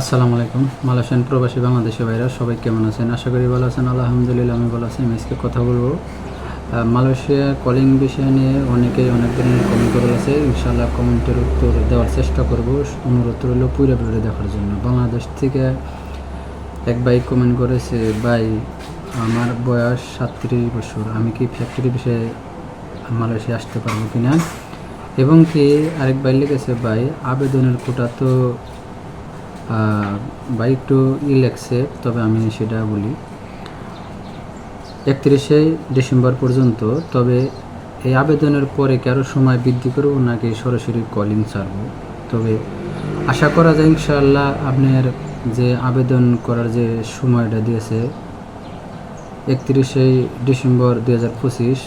আসসালামু আলাইকুম। মালয়েশিয়ান প্রবাসী বাংলাদেশি ভাইরা, সবাই কেমন আছেন? আশা করি ভালো আছেন। আলহামদুলিল্লাহ, আমি ভালো আছি। আজকে কথা বলব। মালয়েশিয়া কলিং বিষয় নিয়ে অনেকেই অনেক ধরনের কমেন্ট করে আছে ইনশাআল্লাহ কমেন্টের উত্তর দেওয়ার চেষ্টা করব। অনুরোধ রইল পুরো ভিডিও দেখার জন্য। বাংলাদেশ থেকে এক ভাই কমেন্ট করেছে, ভাই, আমার বয়স সাতত্রিশ বছর। আমি কি ফ্যাক্টরি বিষয়ে মালয়েশিয়া আসতে পারব কিনা? এবং কি আরেক ভাই লিখেছে, ভাই, আবেদনের কোটা তো ভাই একটু ই লেগছে তবে আমি সেটা বলি। একত্রিশে ডিসেম্বর পর্যন্ত, তবে এই আবেদনের পরে কি আরও সময় বৃদ্ধি করব নাকি সরাসরি কলিং ছাড়বো? তবে আশা করা যায় ইনশাআল্লাহ আপনার যে আবেদন করার যে সময়টা দিয়েছে, একত্রিশে ডিসেম্বর দুই হাজার পঁচিশ,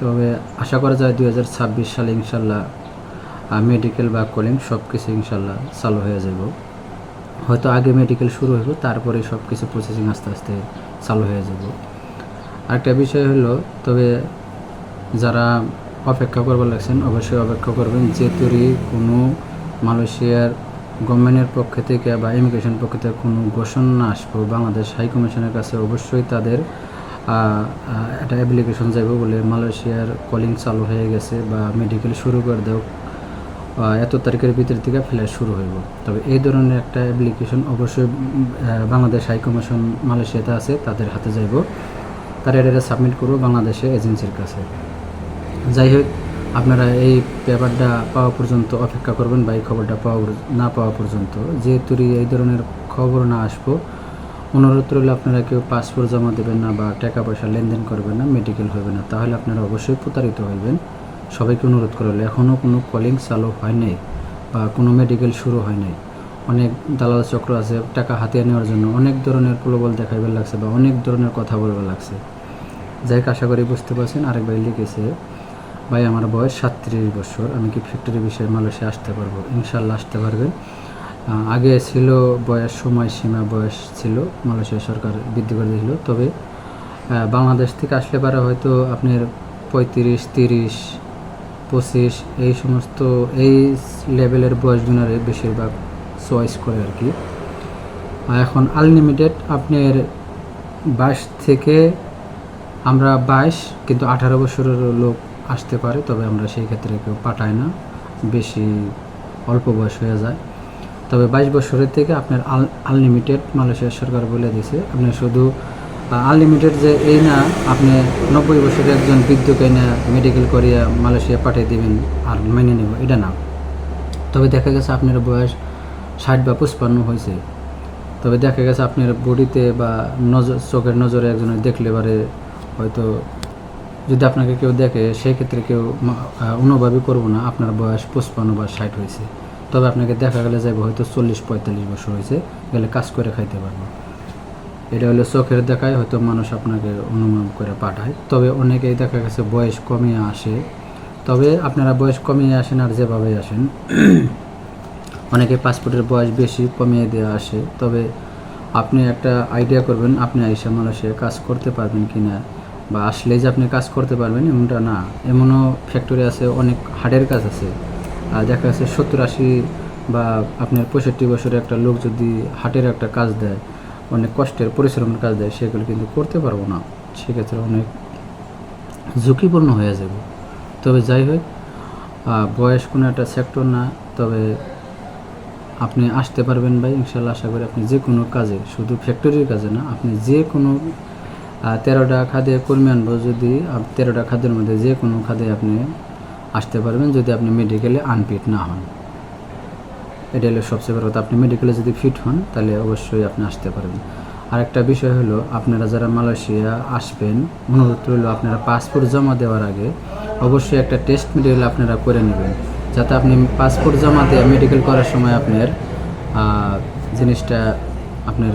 তবে আশা করা যায় দুই হাজার ছাব্বিশ সালে ইনশাল্লাহ মেডিকেল বা কলিং সব কিছু ইনশাল্লাহ চালু হয়ে যাব হয়তো আগে মেডিকেল শুরু হইব তারপরে সব কিছু প্রসেসিং আস্তে আস্তে চালু হয়ে যাব। আরেকটা বিষয় হলো তবে যারা অপেক্ষা করবার লাগছেন অবশ্যই অপেক্ষা করবেন যে তৈরি কোনো মালয়েশিয়ার গভর্নমেন্টের পক্ষ থেকে বা ইমিগ্রেশন পক্ষ থেকে কোনো ঘোষণা আসব। বাংলাদেশ হাই কমিশনের কাছে অবশ্যই তাদের একটা অ্যাপ্লিকেশন যাবে বলে মালয়েশিয়ার কলিং চালু হয়ে গেছে বা মেডিকেল শুরু করে দেও আহ, এত তারিখের ভিতর থেকে ফ্লাইট শুরু হইব। তবে এই ধরনের একটা অ্যাপ্লিকেশন অবশ্যই বাংলাদেশ হাই কমিশন মালয়েশিয়াতে আছে, তাদের হাতে যাইব। তারা এটা সাবমিট করব বাংলাদেশে এজেন্সির কাছে। যাই হোক, আপনারা এই পেপারটা পাওয়া পর্যন্ত অপেক্ষা করবেন বা এই খবরটা পাওয়া না পাওয়া পর্যন্ত। যেহেতু এই ধরনের খবর না আসব, অনুরোধ রইল আপনারা কেউ পাসপোর্ট জমা দেবেন না বা টাকা পয়সা লেনদেন করবেন না মেডিকেল হবে না। তাহলে আপনারা অবশ্যই প্রতারিত হইবেন। সবাইকে অনুরোধ করলে এখনও কোনো কলিং চালু হয় নাই বা কোনো মেডিকেল শুরু হয় নাই। অনেক দালাল চক্র আছে, টাকা হাতিয়ে নেওয়ার জন্য অনেক ধরনের প্রলোবল দেখাইবার লাগছে বা অনেক ধরনের কথা বলবার লাগছে। যাই আশা করি বুঝতে পারছেন। আরেক ভাই লিখেছে, ভাই, আমার বয়স সাতত্রিশ বছর, আমি কি ফ্যাক্টরি বিষয়ে মালয়েশিয়া আসতে পারব? ইনশাল্লাহ আসতে পারবেন আগে ছিল বয়স, সময়সীমা বয়স ছিল, মালয়েশিয়া সরকার বৃদ্ধি করে দিয়েছিল। তবে বাংলাদেশ থেকে আসলে পারে হয়তো আপনার পঁয়ত্রিশ, তিরিশ পঁচিশ, এই সমস্ত, এই লেভেলের বয়সগুলোরে বেশিরভাগ চয়েস করে আর কি। এখন আনলিমিটেড আপনার বাইশ থেকে আমরা বাইশ, কিন্তু আঠারো বছরের লোক আসতে পারে, তবে আমরা সেই ক্ষেত্রে কেউ পাঠাই না, বেশি অল্প বয়স হয়ে যায়। তবে বাইশ বছরের থেকে আপনার আনলিমিটেড মালয়েশিয়া সরকার বলে দিয়েছে আপনি শুধু আনলিমিটেড যে এই না আপনি নব্বই বছরের একজন বৃদ্ধকে না মেডিকেল করিয়া মালয়েশিয়া পাঠিয়ে দিবেন আর মেনে নেব এটা না। তবে দেখা গেছে আপনার বয়স ষাট বা পঁচপান্ন হয়েছে। তবে দেখা গেছে আপনার বডিতে বা নজর চোখের নজরে একজনের দেখলে এবারে হয়তো যদি আপনাকে কেউ দেখে সেই ক্ষেত্রে কেউ আহ, করব না আপনার বয়স পঁচপান্ন বা ষাট হয়েছে। তবে আপনাকে দেখা গেলে যাবে হয়তো চল্লিশ পঁয়তাল্লিশ বছর হয়েছে গেলে কাজ করে খাইতে পারব। এটা হলো চোখের দেখায় হয়তো মানুষ আপনাকে অনুমান করে পাঠায়। তবে অনেকেই দেখা গেছে বয়স কমিয়ে আসে। তবে আপনারা বয়স কমিয়ে আসেন আর যেভাবে আসেন, অনেকে পাসপোর্টের বয়স বেশি কমিয়ে দেওয়া আসে। তবে আপনি একটা আইডিয়া করবেন, আপনি আইসা মালয়েশিয়া কাজ করতে পারবেন কি না? বা আসলেই যে আপনি কাজ করতে পারবেন এমনটা না। এমনও ফ্যাক্টরি আছে, অনেক হার্ডের কাজ আছে। আর দেখা যাচ্ছে সত্তর আশি বা আপনার পঁয়ষট্টি বছরের একটা লোক যদি হাটের একটা কাজ দেয় অনেক কষ্টের পরিশ্রমের কাজ দেয়, সেগুলো কিন্তু করতে পারব না। সেক্ষেত্রে অনেক ঝুঁকিপূর্ণ হয়ে যাবে। তবে যাই হোক বয়স কোনো একটা সেক্টর না, তবে আপনি আসতে পারবেন ভাই, ইনশাল্লাহ আশা করি আপনি যে কোনো কাজে, শুধু ফ্যাক্টরির কাজে না, আপনি যে কোনো তেরোটা খাদে কর্মী আনব যদি তেরোটা খাদ্যের মধ্যে যে কোনো খাদে আপনি আসতে পারবেন যদি আপনি মেডিকেলে আনপিট না হন। এটা হলো সবচেয়ে বড় কথা। আপনি মেডিকেলে যদি ফিট হন, তাহলে অবশ্যই আপনি আসতে পারবেন। আরেকটা বিষয় হলো, আপনারা যারা মালয়েশিয়া আসবেন, অনুরোধ রইল আপনারা পাসপোর্ট জমা দেওয়ার আগে অবশ্যই একটা টেস্ট মেডিকেল আপনারা করে নেবেন। যাতে আপনি পাসপোর্ট জমা দিয়ে মেডিকেল করার সময় আপনার জিনিসটা আপনার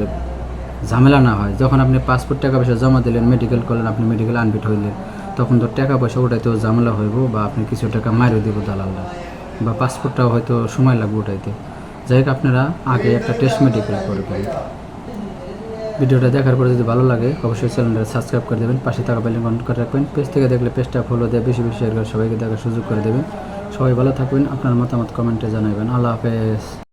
ঝামেলা না হয়। যখন আপনি পাসপোর্ট টাকা পয়সা জমা দিলেন মেডিকেল করলেন, আপনি মেডিকেল আনফিট হইলেন, তখন তো টাকা পয়সা ওটাইতেও ঝামেলা হইব বা আপনি কিছু টাকা মারিয়ে দিব দালালরা। বা পাসপোর্টটাও হয়তো সময় লাগবে ওটাইতে যাই হোক, আপনারা আগে একটা টেস্ট মেডিকেল করবেন ভিডিওটা দেখার পরে যদি ভালো লাগে, অবশ্যই চ্যানেলটা সাবস্ক্রাইব করে দেবেন, পাশে থাকা বেল কমেন্ট করে রাখবেন। পেজ থেকে দেখলে পেজটা ফলো দিয়ে বেশি বেশি শেয়ার করে সবাইকে দেখার সুযোগ করে দেবেন। সবাই ভালো থাকবেন, আপনার মতামত কমেন্টে জানাবেন আল্লাহ হাফেজ।